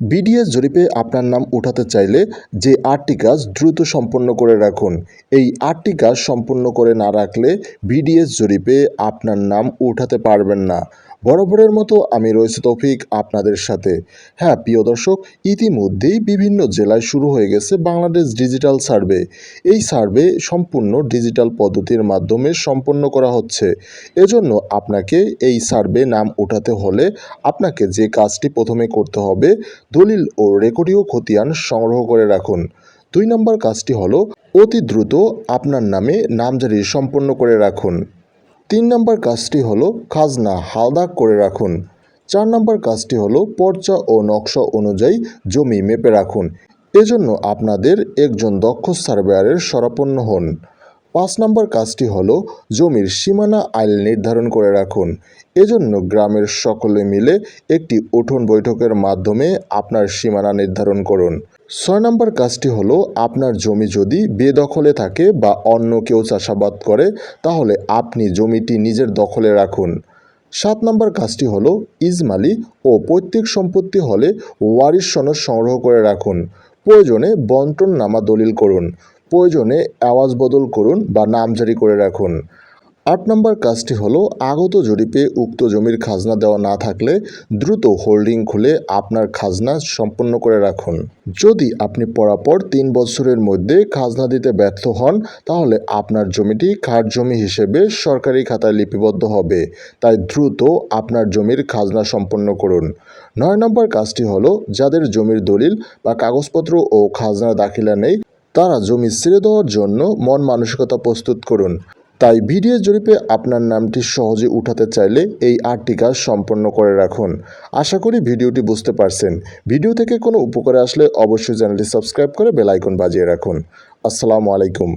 BDS জরিপে আপনার নাম উঠাতে চাইলে যে আটটি কাজ দ্রুত সম্পন্ন করে রাখুন। এই আটটি কাজ সম্পন্ন করে না রাখলে বিডিএস জরিপে আপনার নাম উঠাতে পারবেন না। বরাবরের মতো আমি রয়েছে তৌফিক আপনাদের সাথে। হ্যাঁ প্রিয় দর্শক, ইতিমধ্যেই বিভিন্ন জেলায় শুরু হয়ে গেছে বাংলাদেশ ডিজিটাল সার্ভে। এই সার্ভে সম্পূর্ণ ডিজিটাল পদ্ধতির মাধ্যমে সম্পন্ন করা হচ্ছে। এজন্য আপনাকে এই সার্ভে নাম উঠাতে হলে আপনাকে যে কাজটি প্রথমে করতে হবে, দলিল ও রেকর্ডীয় খতিয়ান সংগ্রহ করে রাখুন। দুই নম্বর কাজটি হলো, অতি দ্রুত আপনার নামে নামজারি সম্পন্ন করে রাখুন। তিন নম্বর কাজটি হলো খাজনা হালদা করে রাখুন। চার নম্বর কাজটি হলো পর্চা ও নকশা অনুযায়ী জমি মেপে রাখুন। এজন্য আপনাদের একজন দক্ষ সার্ভেয়ারের শরাপন্ন হন। পাঁচ নম্বর কাজটি হলো জমির সীমানা আইল নির্ধারণ করে রাখুন। এজন্য গ্রামের সকলে মিলে একটি উঠোন বৈঠকের মাধ্যমে আপনার সীমানা নির্ধারণ করুন। ছয় নম্বর কাজটি হলো আপনার জমি যদি বেদখলে থাকে বা অন্য কেউ চাষাবাদ করে, তাহলে আপনি জমিটি নিজের দখলে রাখুন। সাত নম্বর কাজটি হলো ইজমালি ও পৈতৃক সম্পত্তি হলে ওয়ারিশ সনদ সংগ্রহ করে রাখুন। প্রয়োজনে বন্টন নামা দলিল করুন। প্রয়োজনে আওয়াজ বদল করুন বা নামজারি করে রাখুন। আট নম্বর কাজটি হলো আগত জরিপে উক্ত জমির খাজনা দেওয়া না থাকলে দ্রুত হোল্ডিং খুলে আপনার খাজনা সম্পন্ন করে রাখুন। যদি আপনি পরাপর তিন বছরের মধ্যে খাজনা দিতে ব্যর্থ হন, তাহলে আপনার জমিটি খাট জমি হিসেবে সরকারি খাতায় লিপিবদ্ধ হবে। তাই দ্রুত আপনার জমির খাজনা সম্পন্ন করুন। নয় নম্বর কাজটি হলো যাদের জমির দলিল বা কাগজপত্র ও খাজনা দাখিলা নেই তারা জমি ছেড়ে দেওয়ার জন্য মন মানসিকতা প্রস্তুত করুন। তাই ভিডিও জরিপে আপনার নামটি সহজে উঠাতে চাইলে এই আটটি কাজ সম্পন্ন করে রাখুন। আশা করি ভিডিওটি বুঝতে পারছেন। ভিডিও থেকে কোনো উপকারে আসলে অবশ্যই চ্যানেলটি সাবস্ক্রাইব করে বেলাইকন বাজিয়ে রাখুন। আসসালামু আলাইকুম।